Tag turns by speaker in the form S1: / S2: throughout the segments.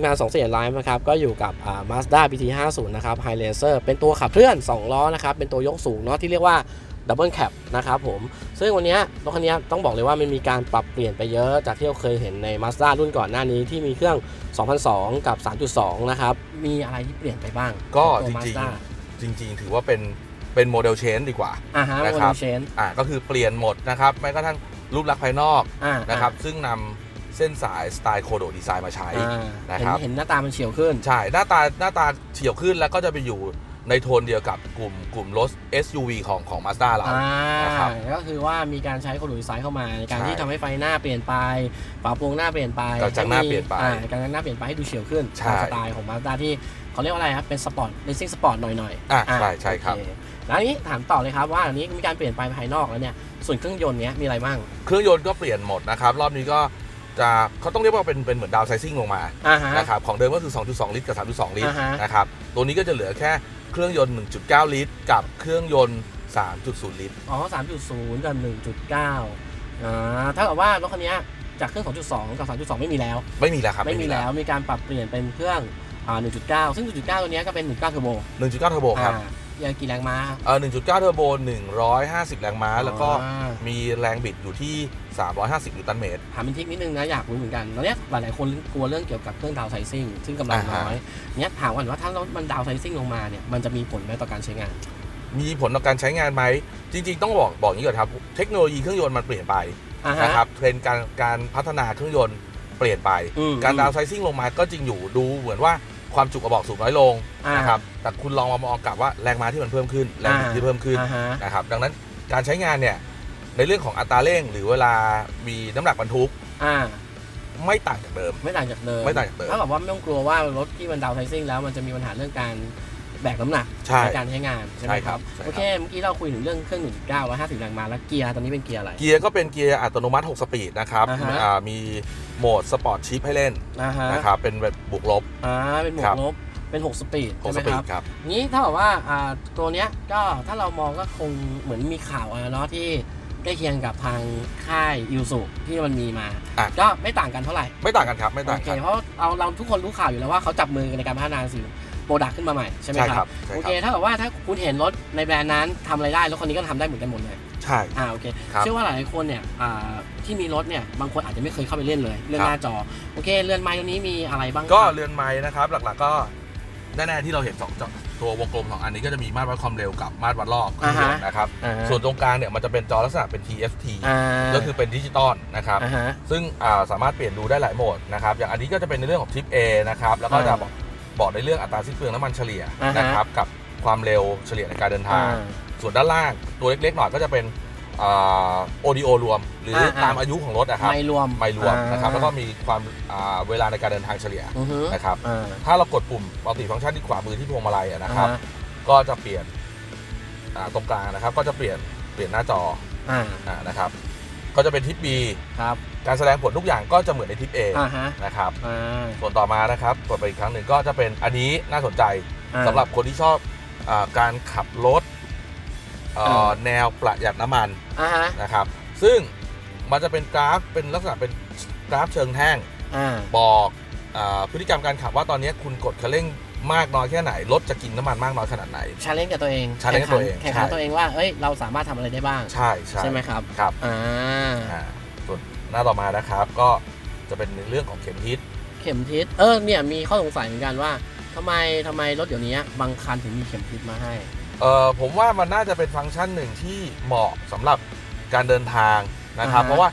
S1: มงาน2เสียงไลฟ์นะครับก็อยู่กับอ่า Mazda BT 50 นะครับ High Racer เป็นตัวขับเคลื่อน 2 ล้อนะครับ เป็นตัวยกสูงเนาะที่เรียกว่า Double Cab นะครับผม ซึ่งวันเนี้ยรถคันเนี้ยต้องบอกเลยว่ามันมีการปรับเปลี่ยนไปเยอะจากที่เราเคยเห็นใน Mazda รุ่นก่อนหน้านี้ที่มีเครื่อง 2002 กับ 3.2 นะครับ มีอะไรที่เปลี่ยนไปบ้าง
S2: ก็
S1: ตัว
S2: จริง
S1: Mazda
S2: ๆจริง ๆ ถือว่าเป็นเป็นโมเดลเชนดีกว่า
S1: อ่าฮะ
S2: นะ
S1: โม
S2: ครั
S1: เด
S2: บ
S1: ลเชน
S2: อ่าก็คือเปลี่ยนหมดนะครับแม้กระทั่งรูปลักษณ์ภายนอก
S1: อ่า
S2: นะครับซึ่งนำ เส้นสายสไตล์โคโดดีไซน์มาใช้
S1: อ่า
S2: นะครับ
S1: เห็นเห็นหน้าตามันเฉียวขึ้น
S2: ใช่ หน้าตาหน้าตาเฉียวขึ้นแล้วก็จะไปอยู่ในโทนเดียวกับกลุ่มกลุ่มรถ SUV ของของ Mazda เรา
S1: อ่า
S2: นะครับ
S1: ก็คือว่ามีการใช้โคดูดีไซน์เข้ามา ในการ
S2: ใช่
S1: ที่ทำให้ไฟหน้าเปลี่ยนไปฝาโปรงหน้าเปลี่ยนไป
S2: กระจังหน้าเปลี่ยนไป
S1: อ่ากระจังหน้าเปลี่ยนไปให้ดูเฉียวขึ้น
S2: ใช่
S1: ตามสไตล์ของมาสด้าที่เขาเรียกว่าอะไรครับเป็นสปอร์ตเลสซิ่งสปอร์ตหน่อยๆ
S2: อะใช่ใช่ครับ
S1: โอเแล้วอันนี้ถามต่อเลยครับว่าอันนี้มีการเปลี่ยนไปภายนอกแล้วเนี่ยส่วนเครื่องยนต์เนี้ยมีอะไรบ้าง
S2: เครื่องยนต์ก็เปลี่ยนหมดนะครับ รอบนี้ก็ จะเขาต้องเรียกว่าเป็นเป็นเหมือนดาวไซซิ่งลงมา
S1: อ่าฮะ
S2: นะครับของเดิมก็คือ 2.2 ลิตรกับ 3.2 ลิตร
S1: อ่าฮะ
S2: นะครับตัวนี้ก็จะเหลือแค่เครื่องยนต์ 1.9 ลิตร กับเครื่องยนต์ 3.0 ลิตร
S1: อ๋อ3.0กับ1.9อ่าถ้ากับว่ารถคันเนี้ยจากเครื่อง2.2กับ3.2ไม่มีแล้ว
S2: ไม่มีแล้วครับ
S1: ไม่มีแล้วมีการปรับเปลี่ยนเป็นเครื่องอ่า1.9ซึ่ง1.9ตัวเนี้ยก็เป็น1.9เทอร์โบ
S2: 1.9เทอร์โบครับ
S1: อ่า ยังกี่แรงม้า
S2: เออ1.9เทอร์โบ150 แรงม้า แล้วก็
S1: อ่า
S2: มีแรงบิดอยู่ที่ 350นิวตันเมตร
S1: ถามเป็นทิกนิดนึงนะอยากรู้เหมือนกันตอนเนี้ยหลายๆคนกลัวเรื่องเกี่ยวกับเครื่องดาวไซซิ่งซึ่งกำลัง
S2: อ่า
S1: น้
S2: ฮะ
S1: อยเนี้ยถามก่อนว่าถ้ารถมันดาวไซซิ่งลงมาเนี่ยมันจะมีผลไหมต่อการใช้งาน
S2: มีผลต่อการใช้งานไหม จริง ๆ ต้องบอกบอกอย่างนี้ก่อนครับ เทคโนโลยีเครื่องยนต์มันเปลี่ยนไป
S1: อ่าฮะ
S2: นะครับ เทรนด์การการพัฒนาเครื่องยนต์เปลี่ยนไป
S1: อืม
S2: การดาวไซซิ่งลงมาก็จริงอยู่ดูเหมือนว่า ความจุกระบอกสูบน้อยลง
S1: อ่าน
S2: นะครับแต่คุณลองมามองกลับว่าแรงม้าที่มันเพิ่มขึ้นแรงบิดที่เพิ่มขึ้น
S1: อ่าฮะ
S2: นะครับดังนั้นการใช้งานเนี่ยในเรื่องของอัตราเร่ง หรือเวลามีน้ำหนักบรรทุก
S1: อ่า
S2: ไม่ต่างจากเดิม
S1: ไม่ต่างจากเดิม
S2: ไม่ต่างจากเดิม
S1: ถ้ากับว่าไม่ต้องกลัวว่ารถที่มันดาวไซซิ่งแล้วมันจะมีปัญหาเรื่องการ แบกน้ำหนัก
S2: ใช่
S1: การใช้งานใช่ไหม
S2: ใช่
S1: ค
S2: ครั
S1: รับบ
S2: ใช่ครับ
S1: โอเคเมื่อกี้เราคุยถึงเรื่องเครื่อง1.9 150แรงม้าแล้วเกียร์ตอนนี้เป็นเกียร์อะไร
S2: เกียร์ก็เป็นเกียร์อัตโนมัติ 6 สปีดนะครับ
S1: อ่าฮะ
S2: อ่ามีโหมดสปอร์ตชิพให้เล่น
S1: อ่าฮะ
S2: นะครับเป็นแบบบวกลบ
S1: อ่าเป็นหมว
S2: ครั
S1: ก
S2: บ
S1: ลบเป็น6สปีด
S2: 6
S1: ใช่ไห
S2: ส
S1: ม
S2: ปี
S1: ค
S2: ด
S1: รับ
S2: ครับ
S1: นี้ถ้ากับว่าอ่าตัวเนี้ยก็ถ้าเรามองก็คงเหมือนมีข่าวอะเนาะที่ใกล้เคียงกับทางค่ายยูสุที่มันมีมา
S2: อะ
S1: ก็ไม่ต่างกันเท่าไหร่
S2: ไม่ต่างกันครับไม่ต่าง
S1: โอเค
S2: กัน
S1: เพราะเราเราทุกคนรู้ข่าวอยู่แล้วว่าเขาจับมือกันในการพัฒนาสิ่งโปรดักต์ขึ้นมาใหม่ใช่ไหม
S2: ใช่
S1: ค
S2: ค
S1: รั
S2: รับบใช่
S1: โอ
S2: ค
S1: เค
S2: รับ
S1: ถ้ากับว่าถ้าคุณเห็นรถในแบรนด์นั้นทำอะไรได้แล้วคนนี้ก็ทำได้เหมือนกันหมดเลย
S2: ใช่
S1: อ่าโอเค
S2: ครับ
S1: เชื่อว่าหลายๆคนเนี่ยอ่าที่มีรถเนี่ยบางคนอาจจะไม่เคยเข้าไปเล่นเลยเรื่อง
S2: ครับ
S1: หน้าจอโอเคเรือนไม้ตัวนี้มีอะไรบ้าง
S2: ก็
S1: ครับ
S2: เรือนไม้นะครับ หลักๆก็แน่ๆที่เราเห็นสองจอตัววงกลมสองอันนี้ก็จะมีมาตรวัดความเร็วกับมาตรวัดรอบเครื่องยนต์นะครับ
S1: อ่าฮะ
S2: ส่วนตรงกลางเนี่ยมันจะเป็นจอลักษณะเป็น TFT
S1: อ่า
S2: ก็คือเป็นดิจิตอลนะครับ
S1: อ่าฮะ
S2: ซึ่งอ่าสามารถเปลี่ยนดูได้หลายโหมดนะครับ อย่างอันนี้ก็จะเป็นในเรื่องของทริป A นะครับ แล้วก็จะ
S1: อ่า
S2: บอก บอกในเรื่องอัตราสิ้นเปลืองน้ำมันเฉลี่ย
S1: อ่าฮะ
S2: นะครับกับความเร็วเฉลี่ยในการเดินทาง
S1: อ่า
S2: ส่วนด้านล่างตัวเล็กๆหน่อยก็จะเป็นโอดีโอรวม หรืออาตามอายุของรถนะครับ
S1: ไม่รวม
S2: ไม่รวมนะครับ
S1: อ่า
S2: แล้วก็มีความอ่าเวลาในการเดินทางเฉลี่ย
S1: อือฮึ
S2: นะครับ
S1: อ่า
S2: ถ้าเรากดปุ่มมัลติฟังก์ชันที่ขวามือที่พวงมาลัยอะนะครับ
S1: อ่าฮ
S2: ก็จะเปลี่ยนอ่าตรงกลางนะครับ ก็จะเปลี่ยนเปลี่ยนหน้าจอ
S1: อ่า
S2: อ่านะครับ ก็จะเป็นทิป B
S1: ครับ
S2: การแสดงผลทุกอย่างก็จะเหมือนในทิป A
S1: อ่าฮะ
S2: นะครับ
S1: อ่า
S2: ส่วนต่อมานะครับกดไปอีกครั้งหนึ่งก็จะเป็นอันนี้น่าสนใจ
S1: อ่า
S2: สำหรับคนที่ชอบอาการขับรถเอ่อ
S1: อ่า
S2: แนวประหยัดน้ำมัน
S1: อ่าฮะ
S2: นะครับ ซึ่งมันจะเป็นกราฟเป็นลักษณะเป็นกราฟเชิงแท่ง
S1: อ่า
S2: บอกอาพฤติกรรมการขับว่าตอนนี้คุณกดคันเร่งมากน้อยแค่ไหน รถจะกินน้ำมันมากน้อยขนาดไหน
S1: ชาเลนจ์กับตัวเอง
S2: challenge กับตัวเอง
S1: แข่งขัน
S2: ใช่
S1: ตัวเองว่าเอ้ยเราสามารถทำอะไรได้บ้าง
S2: ใช่ใช่
S1: ใช่ไหมครับ
S2: ครับ
S1: อ่า
S2: อ่าส่วน หน้าต่อมานะครับ ก็จะเป็นในเรื่องของเข็มทิศ
S1: เข็มทิศเออเนี่ยมีข้อสงสัยเหมือนกันว่าทำไมทำไมรถเดี๋ยวนี้บางคันถึงมีเข็มทิศมาให้
S2: เอ่อผมว่ามันน่าจะเป็นฟังก์ชันหนึ่งที่เหมาะสำหรับการเดินทางนะครับ
S1: อ่าฮะ
S2: เพราะว่า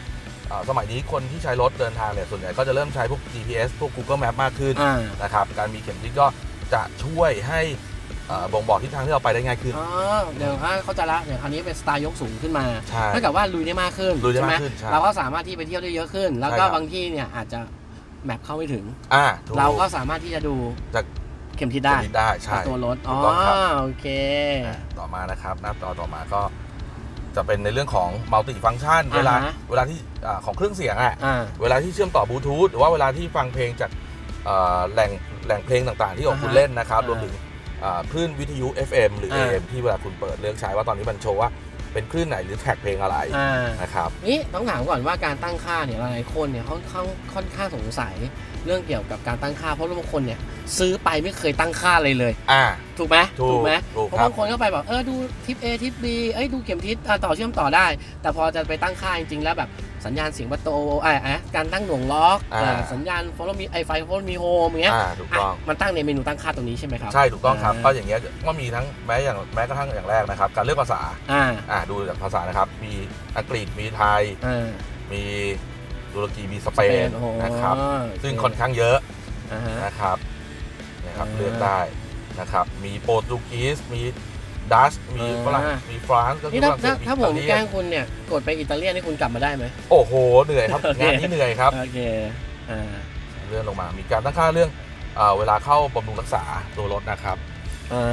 S2: เอ่อสมัยนี้คนที่ใช้รถเดินทางเนี่ยส่วนใหญ่ก็จะเริ่มใช้พวก GPS พวก Google Map มากขึ้น
S1: อ่า
S2: นะครับการมีเข็มทิศก็จะช่วยให้เอ่อ บ่งบอกทิศทางที่เราไปได้ง่ายขึ้น
S1: อ๋อ เดี๋ยวถ้าเข้าใจละเดี๋ยวคันนี้เป็นสไตล์ยกสูงขึ้นมา
S2: ใช่
S1: เท่ากับว่าลุยได้มากขึ้น
S2: ลุยได้
S1: ใช่ไหม
S2: มากขึ้นใช่
S1: เราก็สามารถที่ไปเที่ยวได้เยอะขึ้น แล้วก็
S2: ใช่ครับ
S1: บางที่เนี่ยอาจจะแมปเข้าไม่ถึง
S2: อ่าถูก
S1: เราก็สามารถที่จะดู
S2: จาก
S1: เข็มทิศได้
S2: เข็มทิศได้ใช่
S1: จากตัวรถ
S2: ถู
S1: อ๋อก
S2: ต้องครับ
S1: โอเค
S2: อ่าต่อมานะครับ หน้าต่อต่อมาก็จะเป็นในเรื่องของมัลติฟัง c t ชันเวลา
S1: อ่าฮะ
S2: เวลาที่อ่าของเครื่องเสียงอะ
S1: อ่า
S2: เวลาที่เชื่อมต่อบลูทูธหรือว่าเวลาที่ฟังเพลงจากเอ่อแหล่งแหล่งเพลงต่างๆ ที่ของคุณ
S1: อ่าฮะ
S2: เล่นนะครับ
S1: อ่าร
S2: วมถึงอ่า คลื่นวิทยุ FM หรือ
S1: อ่า
S2: AM ที่เวลาคุณเปิดเลือกใช้ว่าตอนนี้มันโชว์ว่าเเป็นคลื่นไหนหรือแท็กเพลงอะไร
S1: อ่า
S2: นะครับ
S1: นี่ต้องถามก่อนว่าการตั้งค่าเนี่ยหลายๆคนเนี่ยเขาเขาค่อนข้างสงสัยเรื่องเกี่ยวกับการตั้งค่า เพราะบางคนเนี่ยซื้อไปไม่เคยตั้งค่าเลยเลย
S2: อ่า
S1: ถูกไหม
S2: ถูก
S1: ไหม
S2: ถูก
S1: เพราะ
S2: ครับ
S1: บางคนก็ไปแบบเออดูทิป A ทิป B เอ้ยดูเข็มทิศอะต่อเชื่อมต่อได้ แต่พอจะไปตั้งค่าจริงๆแล้วแบบ สัญญาณเสียงประตูไอ้อะการตั้งหน่วงล็อก
S2: อ่า
S1: อ่า สัญญาณ follow me ไอไฟ follow me home อย่างเงี้ย
S2: อ่าถูกต้อง
S1: อะมันตั้งในเมนูตั้งค่าตรงนี้ใช่ไหมครับ
S2: ใช่ถูกต้องครับาก็อย่างเงี้ยก็มีทั้งแม้อย่างแม้กระทั่งอย่างแรกนะครับ การเลือกภาษา
S1: อ่า
S2: อ่าดูจากภาษานะครับ มีอังกฤษมีไทย
S1: อ่า
S2: มีตุรกีมีสเปน
S1: โอ้โห
S2: นะครับ
S1: โอเค
S2: ซึ่งค่อนข้างเยอะ
S1: อ่าฮะ
S2: นะครับนะครับ
S1: อ่า
S2: เลือกได้นะครับ มีโปรตุกีสมี ดัชมี
S1: อ่า
S2: ฝรั่งมีฟรานซ์ก็คื
S1: นี่
S2: อ
S1: ถ้า
S2: ฝรั่งเศ
S1: ถ้า
S2: ส
S1: ถ้าผม
S2: อิตาเลีย
S1: แกล้งคุณเนี่ยกดไปอิตาเลียนนี่คุณกลับมาได้ไหม
S2: โอ้โหเหนื่อยครับ
S1: โอเค
S2: งานนี้เหนื่อยครับ
S1: โอเคอ่า
S2: เลื่อนลงมา มีการตั้งค่าเรื่องเอ่อเวลาเข้าบำรุงรักษาตัวรถนะครับ
S1: อ่า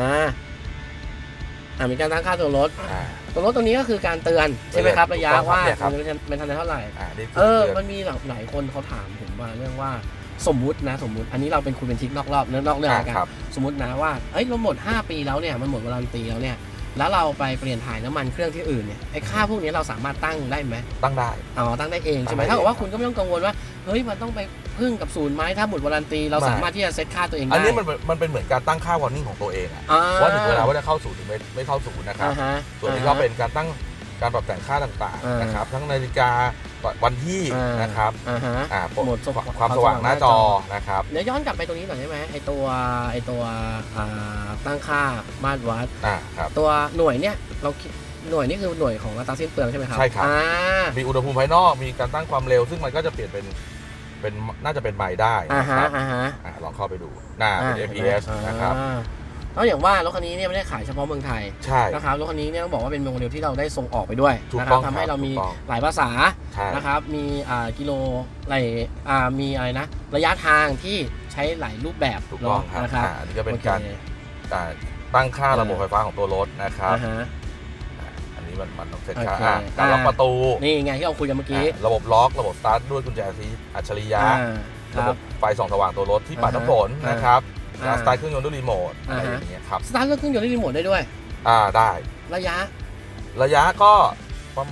S1: อ่ามีการตั้งค่าตัวรถ
S2: อ่า
S1: ตัวรถตัวนี้ก็คือการเตือนใช่ไหมครับ
S2: เตือน
S1: ระยะ
S2: ถูกต้องครับ
S1: ว่า
S2: เนี่ยครับ
S1: มันเป็นทันได้เท่าไหร่
S2: อ่านี่คื
S1: เออ
S2: เดือน
S1: มันมีหลายคนเขาถามผมมาเรื่องว่า สมมุตินะสมมุติอันนี้เราเป็นคุณเป็นทิกนอกรอบเนื้อนอกเรื่อง
S2: อ่า
S1: แล้วกัน
S2: ครับ
S1: สมมตินะว่าเอ้ยเราหมด 5 ปีแล้วเนี่ยมันหมดวารันตีแล้วเนี่ยแล้วเราไปเปลี่ยนถ่ายน้ำมันเครื่องที่อื่นเนี่ยไอ้ค่าพวกนี้เราสามารถตั้งได้ไหม
S2: ตั้งได้
S1: อ๋อตั้งได้เองใช่ไหม
S2: ตั้งได้
S1: ถ้ากับว่า
S2: เอง
S1: คุณก็ไม่ต้องกังวลว่าเฮ้ยมันต้องไปพึ่งกับศูนย์ไหมถ้าหมดวารันตีเรา
S2: ไม่
S1: สามารถที่จะเซตค่าตัวเองได้
S2: อันนี้มันเป็นมันเป็นเหมือนการตั้งค่าวอร์นิ่งของตัวเองอะ
S1: อ่
S2: ว่าถึงเวลาว่าจะเข้าศูนย์หรือไม่ไม่เข้าศูนย์นะครับ
S1: อ่าฮะ
S2: ส่วนนี้ก็เป็นการตั้ง การปรับแต่งค่าต่าง
S1: อ่า
S2: ๆนะครับ ทั้งนาฬิกาวันที่
S1: อ่าน
S2: นะครับ
S1: อ่าฮะ
S2: อ่า
S1: โหมดสว่าง
S2: ความสว่างหน้าจอนะครับ
S1: เดี๋ยวย้อนกลับไปตรงนี้หน่อยได้ไหมไอตัวไอตัวอ่าตั้งค่ามาตรวัด
S2: อ่าครับ
S1: ตัวหน่วยเนี่ยเราคิดหน่วยนี่คือหน่วยของอัตราสิ้นเปลืองใช่ไหมครับ
S2: ใช่ครับ
S1: อ่า
S2: มีอุณหภูมิภายนอกมีการตั้งความเร็ว ซึ่งมันก็จะเปลี่ยนเป็นเป็นน่าจะเป็นไมล์ได้
S1: อ่า
S2: นะค
S1: ฮะ
S2: รับ
S1: อ่าฮะ
S2: อ่าลองเข้าไปดูหน้าเป็น
S1: อ่า
S2: APS นะครับ
S1: อ่า แล้วอย่างว่ารถคันนี้เนี่ยไม่ได้ขายเฉพาะเมืองไทย
S2: ใช่
S1: นะครับรถคันนี้เนี่ยต้องบอกว่าเป็นโมเดลที่เราได้ส่งออกไปด้วย
S2: ถูก
S1: นะค
S2: ต้
S1: รั
S2: อบง
S1: ทำให้เรามี
S2: ถูกต้อง
S1: หลายภาษา
S2: ใช่
S1: นะครับมีอ่ากิโลอะไรอ่ามีอะไรนะระยะทางที่ใช้หลายรูปแบบ
S2: ถูกต้องครับ
S1: เนาะนะครับ
S2: อ่าอันนี้ก็เป็น
S1: โอค
S2: การอ่าตั้งค่าระบบ
S1: อ่า
S2: ไฟฟ้าของตัวรถนะครับ
S1: อ่าฮะ
S2: อ่าอันนี้มันมันต้องเซ็ต
S1: โอเค
S2: ค่าอ่าการล็อก
S1: อ่า
S2: ประตู
S1: นี่ไงที่เราคุยกันเมื่อกี้
S2: อ่าระบบล็อก ระบบสตาร์ทด้วยกุญแจสีอัจฉริยะ
S1: อ่าค
S2: ระ
S1: รั
S2: บบ บไฟส่องสว่างตัวรถที่ปัด
S1: อ่าฮะ
S2: น้ำฝนนะครับ
S1: อ่า
S2: การสตาร์ทเครื่องยนต์ด้วยรีโมทอะไร
S1: อ่าฮะ
S2: อย่างเงี้ยครับ
S1: สตาร์ทเครื่องยนต์ด้วยรีโมทได้ด้วย
S2: อ่าได้
S1: ระยะ
S2: ระยะก็ประ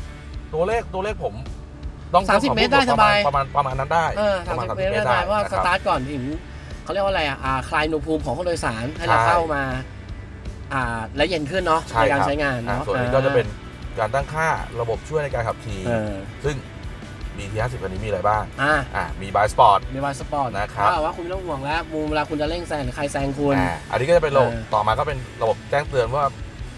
S2: ตัวเลขตัวเลขผมต้อง
S1: 30
S2: ต้องขอ
S1: เมตร
S2: พู
S1: ได้สบาย
S2: ประมาณประมาณนั้นได้
S1: เออ
S2: ประมาณ
S1: 30
S2: 30
S1: เมตร
S2: เมตร
S1: ได้
S2: ได้
S1: เพราะว่า
S2: นะ
S1: ส
S2: ครับ
S1: ตาร์ทก่อนถึงเขาเรียกว่าอะไรอะอ่าคลายอุณหภูมิของคนโดยสารให้เรา
S2: ใช่
S1: เข้ามา อ่าและเย็นขึ้นเนาะ
S2: ใช่
S1: ในการ
S2: ครับ
S1: ใช้งาน
S2: อ่า
S1: เนาะ
S2: ส่วนนี้ก็จะเป็นการตั้งค่าระบบช่วยในการขับขี่
S1: เออ
S2: ซึ่ง BT 50คันนี้มีอะไรบ้าง
S1: อ่า
S2: อ่ามีบายสปอร์ต
S1: มีวายสปอร์ต
S2: นะครับ
S1: ว่าว่าคุณไม่ต้องห่วงแล้วมุมเวลาคุณจะเร่งแซงหรือใครแซงคุณ
S2: อ่าอันนี้ก็จะเป็นระบบ
S1: เออ
S2: ต่อมาก็เป็นระบบแจ้งเตือนว่า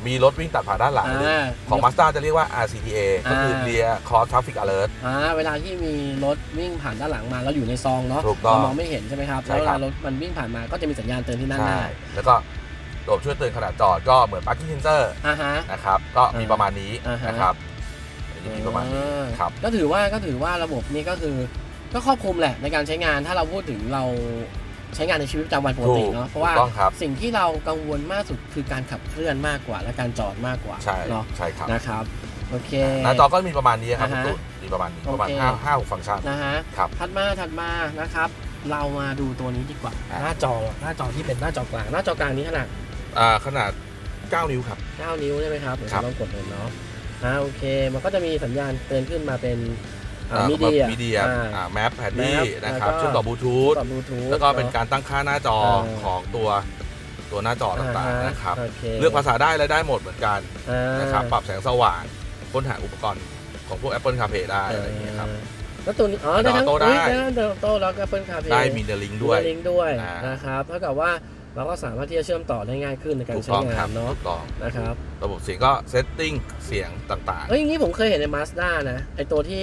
S2: มีรถวิ่งตัดผ่านด้านหลัง
S1: อ่า
S2: ของ Mazda จะเรียกว่า RCTA ก็คือ
S1: อ่า
S2: Rear Cross Traffic Alert
S1: อ่าเวลาที่มีรถวิ่งผ่านด้านหลังมาแล้วอยู่ในซองเนาะ
S2: ถูกต้อง
S1: เรามองไม่เห็นใช่ไหมครับ
S2: ใช่
S1: แล้วเว
S2: ครั
S1: ลา
S2: บ
S1: รถมันวิ่งผ่านมาก็จะมีสัญญาณเตือนที่ด้านห
S2: ใช่
S1: น้า
S2: แล้วก็ระบบช่วยเตือนขณะจอดก็เหมือน Parking Sensor
S1: อ่าฮะ
S2: นะครับ ก็มี
S1: อ่า
S2: ประมาณนี้
S1: อ่าฮะ
S2: นะครับ อันนี้มีประมาณนี้
S1: อ่า
S2: ครับ
S1: ก็ถือว่าก็ถือว่าระบบนี้ก็คือก็ครอบคลุมแหละในการใช้งานถ้าเราพูดถึงเราใช้งานในชีวิตประจำวันปกติ
S2: ถูก
S1: เนาะเพราะว่า
S2: ถูกต้องครับ
S1: สิ่งที่เรากังวลมากสุดคือการขับเคลื่อนมากกว่า และการจอดมากกว่า
S2: ใช่
S1: เนาะ
S2: ใช่ครับ
S1: นะครับโอเค
S2: หน้าจอก็มีประมาณนี้ครับ
S1: อ่า
S2: คุณ
S1: ฮะ
S2: ตูนมีประมาณนี้ประมาณ
S1: โอเค
S2: ห้าห้าหกฟังก์ชัน
S1: นะฮะ
S2: ครับ
S1: ถัดมาถัดมานะครับ เรามาดูตัวนี้ดีกว่า
S2: อะ
S1: หน้าจอหน้าจอที่เป็นหน้าจอกลางหน้าจอกลางนี้ขนาด
S2: อ่าขนาด 9 นิ้วครับ
S1: 9 นิ้วใช่ไหมครับเดี๋ยว
S2: ครับ
S1: ผมลองกดเลยเนาะ อ่าโอเค มันก็จะมีสัญญาณเตือนขึ้นมาเป็น
S2: อ่า
S1: มีเดีย
S2: มีเดีย
S1: อ่า
S2: อ่าแมปแพดดี้
S1: Map
S2: นะครับ
S1: แล้วก็
S2: เชื่อมต่อบลูทูธ
S1: กับบลูทูธ
S2: แล้วก็เป็นการตั้งค่าหน้าจอ
S1: อ่า
S2: ของตัวตัวหน้าจอต่างๆนะครับ
S1: โอเค
S2: เลือกภาษาได้และได้หมดเหมือนกัน
S1: อ่า
S2: นะครับปรับแสงสว่างค้นหาอุปกรณ์ของพวก Apple CarPlay ได้อะไรอย่างเงี้ยครับ
S1: แล้วตัวนี้อ๋อได้ทั้ง
S2: Auto ได้
S1: อุ๊ยได้ทั้งโตแล้วก็เปิลคาเพ
S2: ได้มีเดลิงด้วย
S1: ลิงด้วย
S2: อ่าน
S1: นะครับเท่ากับว่า เราก็สามารถที่จะเชื่อมต่อได้ง่ายขึ้นในการ
S2: ถูก
S1: ใช้
S2: ต้องค
S1: งา
S2: รับ
S1: นเนาะ
S2: ถูกต้อง
S1: นะครับ
S2: ระบบเสียงก็เซตติ้งเสียงต่าง
S1: เอ้ยอย่างนี้ผมเคยเห็นใน Mazda นะไอตัวที่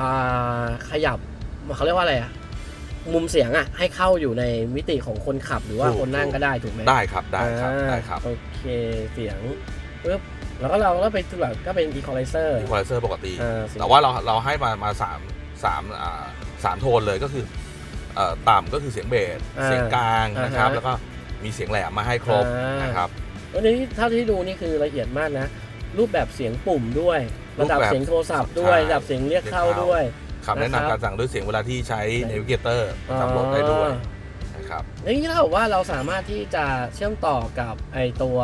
S1: อ่าขยับเขาเรียกว่าอะไรอะมุมเสียงอะให้เข้าอยู่ในมิติของคนขับหรือว่า
S2: ถูก
S1: คนนั่งก็ได้ถูกไหม
S2: ๆ ได้ครับได้ครับ
S1: อ่า
S2: ได้ครับ
S1: โอเคเสียงปึ๊บแล้วก็เราก็ไปแบบก็เป็น equalizer
S2: มีควอลิเซอร์ปกติ
S1: อ่าเสียง
S2: แต่ว่าเราเราให้มามาสามสามอ่าสามโทนเลยก็คือเอ่อต่ำก็คือเสียงเบส
S1: อ่า
S2: เสียงกลางนะครับ
S1: อ่าฮะ
S2: แล้วก็ มีเสียงแหลมมาให้ครบ
S1: อ่าน
S2: นะครับ
S1: วันนี้เท่าที่ดูนี่คือละเอียดมากนะ รูปแบบเสียงปุ่มด้วย
S2: รู
S1: ระ
S2: ปแบบ
S1: ดับเสียงโทรศัพท์ด้วย
S2: ใช่
S1: ระดับเสียงเรียกเข้า
S2: เรียกเข้า
S1: ด้วย
S2: คำแนะ
S1: นะครับ
S2: นำการสั่งด้วยเสียงเวลาที่ใช้ Navigator ประจำรถได้ด้วยนะครับ
S1: อย่างนี้เท่ากับว่าเราสามารถที่จะเชื่อมต่อกับไอตัว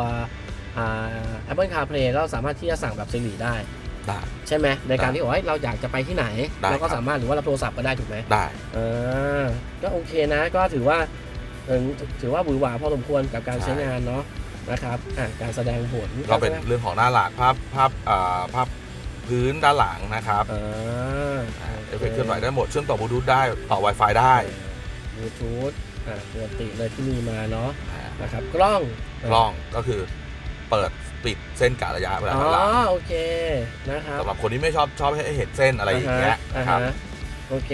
S1: อ่า Apple CarPlay ก็สามารถที่จะสั่งแบบ Siri ได้
S2: ได้
S1: ใช่ไหมในการ
S2: ได้
S1: ที่บอกว่าเฮ้ยเราอยากจะไปที่ไหน
S2: ได้
S1: เราก็
S2: ครับ
S1: สามารถหรือว่าเราโทรศัพท์ก็ได้ถูกไหม
S2: ได้
S1: เออก็โอเคนะก็ถือว่าเออ ถือว่าหวือหวาพอสมควรกับการใช้งานเนาะนะครับอะการแสดงผล
S2: ก็เป็นเรื่องของหน้าหลักภาพภาพอ่าภาพพื้นด้านหลังนะครับ
S1: อ่า
S2: อ่าเอฟเฟกต์เคลื่อนไหวได้หมดเชื่อมต่อบลูทูธได้ต่อ Wi-Fi ได้
S1: บลูทูธอ่าปกติเลยที่มีมาเนาะ
S2: อ่า
S1: นะครับกล้อง
S2: กล้องก็คือเปิดปิดเส้นกะระยะเวลา
S1: อ๋
S2: หันหลัง
S1: อโอเคนะครับ
S2: สำหรับคนที่ไม่ชอบชอบให้เห็นเส้นอะไรอย่างเงี้ย
S1: อ่า
S2: นะครับ
S1: ฮะ โอเค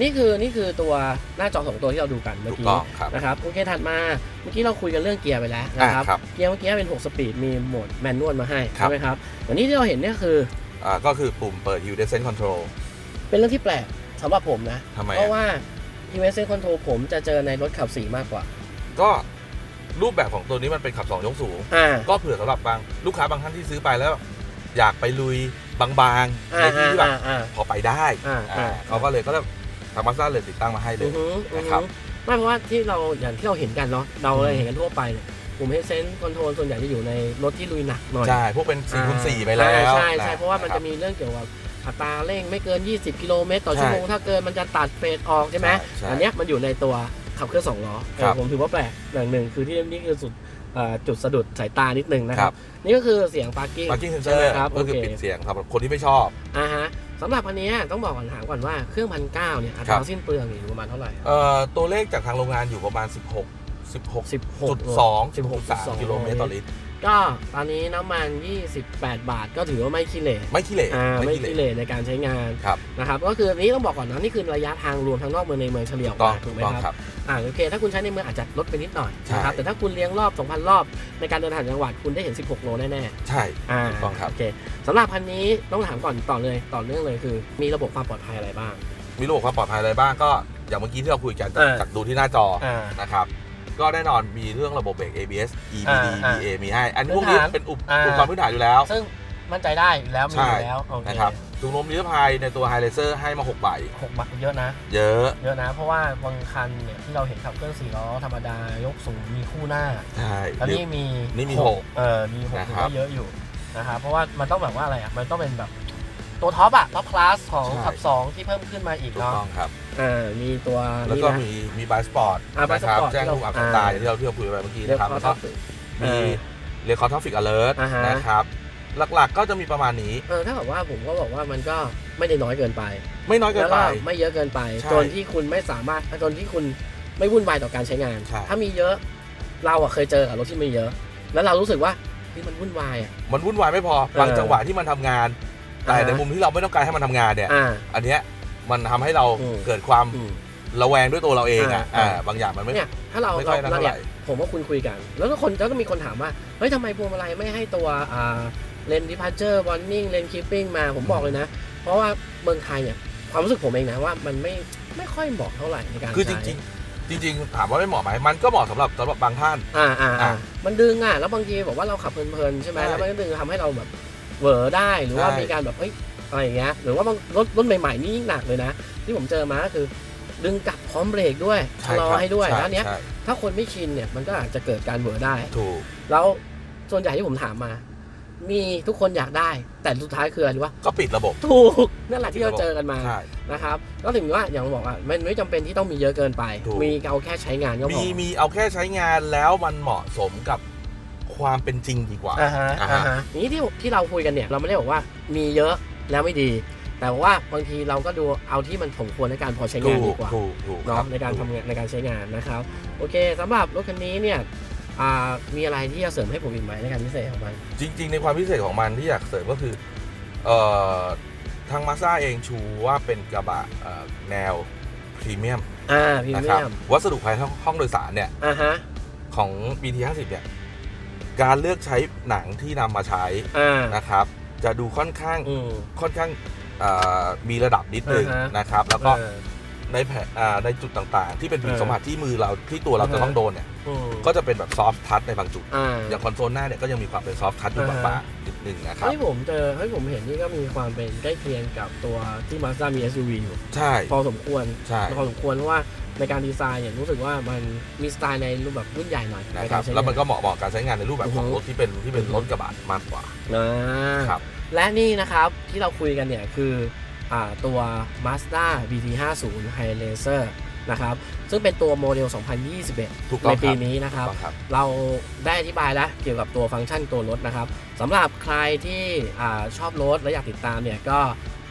S1: นี่คือนี่คือตัวหน้าจอสองตัวที่เราดูกันเมื่อ
S2: ถูก
S1: กี้
S2: ต้องครับ
S1: นะครับโอเคถัดมาเมื่อกี้เราคุยกันเรื่องเกียร์ไปแล้วนะครับ
S2: อ่าครับ
S1: เกียร์เมื่อกี้เป็น 6 สปีดมีโหมดแมนนวลมาให้
S2: ครับ
S1: ใช่ไหมครับวันนี้ที่เราเห็นเนี่ยคือ
S2: อ่าก็คือปุ่มเปิด Hill Descent Control
S1: เป็นเรื่องที่แปลกสำหรับผมนะ
S2: ทำไม
S1: เพราะ
S2: อะ
S1: ว่า e m e s s e Control ผมจะเจอในรถขับสีมากกว่า
S2: ก็รูปแบบของตัวนี้มันเป็นขับ2ยกสูง
S1: อ่า
S2: ก็เผื่อสำหรับบางลูกค้าบางท่านที่ซื้อไปแล้ว อยากไปลุย บางๆ
S1: อ่า
S2: ในที่ที่แบบ
S1: อ่าอ่า
S2: พอไปได้
S1: อ่า
S2: อ่า
S1: อ่า
S2: เขาก็เลยก็เลยทางมาสด้าเลยติดตั้งมาให้เล
S1: อื
S2: ย
S1: อฮึอือ
S2: นะ
S1: ฮึ
S2: ครับ
S1: ไม่เพราะว่าที่เราอย่างที่เราเห็นกันเนาะเราเลยเห็นกันทั่วไปเนี่ยผมให้เซนส์คอนโทรลส่วนใหญ่จะอยู่ในรถที่ลุยหนักหน่อย
S2: ใช่พวกเป็น4คูณ4ไปแล้ว
S1: ใช่ใช่
S2: น
S1: เพราะว่ามัน
S2: ค
S1: จะ
S2: บ
S1: มีเรื่องเกี่ยวกับอัตราเร่งไม่เกิน 20 กิโลเมตรต่อ
S2: ใช่
S1: ชั่วโมงถ้าเกินมันจะตัดเฟสออกใช่ไหม
S2: ใช่
S1: อันเนี้ยมันอยู่ในตัวขับเคลื่อนสองล้อ
S2: ครับ
S1: เออผมถือว่าแปลกอย่างหนึ่งคือที่นี่คือสุดเอ่อ จุดสะดุดสายตานิดนึงนะค
S2: ครั
S1: รับบนี่ก็คือเสียง parking
S2: parking
S1: ใช่ไหม
S2: sensor
S1: ครับ
S2: ก็คือ
S1: โอเค
S2: ปิดเสียงสำหรับคนที่ไม่ชอบ
S1: อ่าฮะสำหรับอันเนี้ยต้องบอกก่อนถามก่อนว่าเครื่องพันเก้าเนี่ยอัต
S2: ครั
S1: รา
S2: บ
S1: สิ้นเปลืองอยู่ประมาณเท่าไหร่
S2: เอ่อตัวเลขจากทางโรงงานอยู่ประมาณ 16 16
S1: 16
S2: จุดสองจุดสามกิโลเมตรต่อลิตร
S1: ก็ตอนนี้น้ำมัน 28 บาท ก็ถือว่าไม่ขี้เหร่
S2: ไม่ขี้เหร่
S1: อ่าไม่
S2: ขี้
S1: ขี้เหร่ในการใช้งาน
S2: ครับ
S1: นะครับก็คืออันนี้ต้องบอกก่อนนะนี่คือระยะทางรวมทั้งนอกเมืองในเมืองเฉลี่ยออก
S2: ต้อง
S1: มาถูกไหม
S2: ต้อง
S1: ครับ
S2: ครับ
S1: อ่าโอเค ถ้าคุณใช้ในเมืองอาจจะลดไปนิดหน่อย
S2: ใช่
S1: นะครับแต่ถ้าคุณเลี้ยงรอบ 2,000 รอบ ในการเดินทางจังหวัดคุณได้เห็น 16 โลแน่
S2: ใช่
S1: ๆอ่า
S2: ถูกต้องครับ
S1: โอเคสำหรับคันนี้ต้องถามก่อนต่อเลยต่อเรื่องเลยคือ มีระบบความปลอดภัยอะไรบ้าง
S2: มีระบบความปลอดภัยอะไรบ้างก็อย่างเมื่อกี้ที่เราคุยกันจาก
S1: เออ
S2: จากดูที่หน้าจอ
S1: อ่า
S2: นะครับ ก็แน่นอนมีเรื่องระบบเบรก ABS EBD
S1: อ่าอ่า
S2: BA มีให้ อันนี้พวกนี้
S1: พื้นฐาน
S2: เป็นอุป
S1: อ่า
S2: อุปกรณ์พื้นฐานอยู่แล้ว
S1: ซึ่งมั่นใจได้อยู่แล้วมี
S2: ใช่
S1: อยู่แล้วโอเค
S2: นะครับถุงลมนิรภัยในตัว High Racer ให้มา6ใบ
S1: หกบาทเยอะนะ
S2: เยอะ
S1: เยอะนะ เพราะว่าบางคันเนี่ยที่เราเห็นขับเคลื่อนสี่ล้อธรรมดายกสูงมีคู่หน้า
S2: ใช่
S1: แล้วนี่มี
S2: นี่มี
S1: ห
S2: ห
S1: ก
S2: ก
S1: เออมีหก
S2: นะ
S1: ถือ
S2: ครับ
S1: ว่าเยอะอยู่นะครับเพราะว่ามันต้องแบบว่าอะไรอะมันต้องเป็นแบบ ตัวท็อปอะท็อปคลาสของ
S2: ใช่
S1: ขับ 2 ที่เพิ่มขึ้นมาอีก
S2: ถูก
S1: เนาะ
S2: ต้องครับ
S1: อ่ามีตัว
S2: แล้ว
S1: นี้
S2: ก็
S1: นะ
S2: มีมีบายสปอร์ต
S1: อ่า By
S2: นะครับ
S1: Sport
S2: แจ้ง
S1: ที่เรา
S2: รูปอับ
S1: อ่า
S2: ตายที่เราที่เราคุยไปเมื่อกี้
S1: เรียก
S2: นะครับ
S1: ว่า
S2: แล้วก็
S1: ท็อปสุด
S2: มี
S1: เออ
S2: เรคคอร์ทอฟิกอเลิร์
S1: อ่าฮะ
S2: นะครับ หลักๆก็จะมีประมาณนี้
S1: เออถ้าแบบว่าผมก็บอกว่ามันก็ไม่ได้น้อยเกินไป
S2: ไม่น้อยเกิ
S1: แล้
S2: น
S1: ว
S2: ไป
S1: ก็ไม่เยอะเกินไป
S2: ใช่
S1: จนที่คุณไม่สามารถจนที่คุณไม่วุ่นวายต่อการใช้งาน
S2: ใช่
S1: ถ้ามีเยอะเราอะเคยเจอกับรถที่ไม่เยอะ แล้วเรารู้สึกว่าเฮ้ยมันวุ่นวายอะ
S2: มันวุ่นวายไม่พอบาง
S1: เออ
S2: จังหวะที่มันทำงาน แต่
S1: อ่า
S2: ในมุมที่เราไม่ต้องการให้มันทำงานเนี่ย
S1: อ่า
S2: อันเนี้ยมันทำให้เรา
S1: อืม
S2: เกิดความ
S1: อืม
S2: ระแวงด้วยตัวเราเองอะ
S1: อ่า
S2: อ่าบางอย่างมันไม่
S1: เนี่ยถ้าเรา
S2: ไม่ค่
S1: เรา
S2: อยนั่น
S1: เรา
S2: เท่าไหร่
S1: เนี่ยผมว่าคุณคุยกัน แล้วก็คนแล้วก็มีคนถามว่าเฮ้ยทำไมพวงมาลัยไม่ให้ตัวอ่าเลนดิพาร์เจอร์วอร์นิ่งเลนคีปปิ้งมาผมบอกเลยนะ เพราะว่าเมืองไทยเนี่ยความรู้สึกผมเองนะว่ามันไม่ไม่ค่อยเหมาะเท่าไหร่ในการ
S2: คือจ
S1: ใช้
S2: ริงๆจริงๆ ถามว่าไม่เหมาะไหมมันก็เหมาะสำหรับสำหรับบางท่าน
S1: อ่าอ่าอ่า
S2: อะ
S1: มันดึงอะ แล้วบางทีบอกว่าเราขับเพลินๆ ใช่ไหม
S2: ใช่
S1: แล้วมันก็ดึงทำให้เราแบบ เหวอได้หรือว่า
S2: ใช่
S1: มีการแบบเอ้ยอะไรอย่างเงี้ยหรือว่าบางรถรถใหม่ๆนี่ยิ่งหนักเลยนะ ที่ผมเจอมาก็คือ ดึงกลับพร้อมเบรกด้วยชะลอ
S2: ครับ
S1: ให้ด้วย
S2: ใช่
S1: แล้วอันเนี้ย
S2: ใช่
S1: ถ้าคนไม่ชินเนี่ยมันก็อาจจะเกิดการเหวอได้
S2: ถูก
S1: แล้วส่วนใหญ่ที่ผมถามมา มีทุกคนอยากได้ แต่สุดท้ายคืออะไรรู้ปะ
S2: ก็ปิดระบบ
S1: ถูกนั่นแหละที่เราเจอกันมา
S2: ใช่
S1: นะครับก็ถึงว่าอย่างบอกว่ามันไม่จำเป็นที่ต้องมีเยอะเกินไป
S2: ถูก
S1: มีเอาแค่ใช้งานก็พ
S2: มี
S1: อ
S2: มีเอาแค่ใช้งานแล้วมันเหมาะสมกับ ความเป็นจริงดีกว่า
S1: อ่าฮะ
S2: อ่า
S1: อ่า
S2: ฮะ
S1: ฮะอย่างนี้ที่ที่เราคุยกันเนี่ยเราไม่ได้บอกว่ามีเยอะแล้วไม่ดี แต่ว่าบางทีเราก็ดูเอาที่มันสมควรในการพอใช้
S2: ถู
S1: งานดี
S2: ก
S1: กว่า
S2: ถูกถูก
S1: เนาะ
S2: ครับ
S1: ในการ
S2: ถู
S1: ทำงานในการใช้งานนะครับ โอเคสำหรับรถคันนี้เนี่ยอ่ามีอะไรที่จะเสริมให้ผมอีกไหมในการพิเศษของมัน
S2: จริง ๆ ในความพิเศษของมันที่อยากเสริมก็คือเอ่อทางมาซ่าเองชูว่าเป็นกระบะเอ่อแนวพรีเมียม
S1: อ่าพรี
S2: นะ
S1: เมี
S2: ครับ
S1: ยม
S2: วัสดุภายในห้องโดยสารเนี่ย
S1: อ่าฮะ
S2: ของ BT 50เนี่ย การเลือกใช้หนังที่นำมาใช้
S1: อ่า
S2: นะครับ จะดูค่อนข้าง
S1: อืม
S2: ค่อนข้างเอ่อมีระดับนิดนึง
S1: อ่าฮะ
S2: นะครับ แล้วก็
S1: เออ
S2: ในแผอ่าในจุดต่างๆ ที่เป็นผิว
S1: เออ
S2: สัมผัสที่มือเราที่ตัวเรา
S1: อ่าฮะ
S2: จะต้องโดนเนี่ย
S1: อืม
S2: ก็จะเป็นแบบซอฟทัชในบางจุด
S1: อ่า
S2: อย่างคอนโซลหน้าเนี่ยก็ยังมีความเป็นซอฟทัชอยู่
S1: อ่าฮะ
S2: บางๆนิดนึงนะครับ
S1: ที่ผมเจอที่ผมเห็นนี่ก็มีความเป็นใกล้เคียงกับตัวที่ Mazda มี SUV อยู่
S2: ใช่
S1: พอสมควร
S2: ใช่
S1: พอสมควรเพราะว่า ในการดีไซน์เนี่ยรู้สึกว่ามันมีสไตล์ในรูปแบบรุ่นใหญ่หน่อย
S2: นะ
S1: ใน
S2: ครั
S1: กา
S2: บ
S1: รใช้
S2: แล้วมัน
S1: งาน
S2: ก็เหมาะเหมาะกับการใช้งานในรูปแบบของ
S1: อือฮึ
S2: รถที่เป็นที่เป็นรถกระบะมากกว่า
S1: อ่า
S2: ครับ
S1: และนี่นะครับที่เราคุยกันเนี่ยคืออ่าตัว Mazda BT50 High Racer นะครับ ซึ่งเป็นตัวโมเดล 2021
S2: ถูกต้
S1: ใน
S2: องค
S1: ปี
S2: รับ
S1: นี้นะครับ
S2: ถูกต้องครับ
S1: เราได้อธิบายแล้วเกี่ยวกับตัวฟังก์ชันตัวรถนะครับสำหรับใครที่อาชอบรถและอยากติดตามเนี่ยก็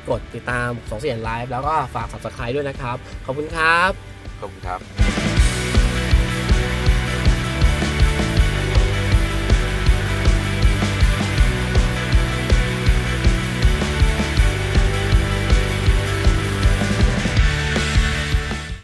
S1: กดติดตามสองเสียนไลฟ์แล้วก็ฝาก subscribe ด้วยนะครับ ขอบคุณครับ
S2: ขอบคุณครับ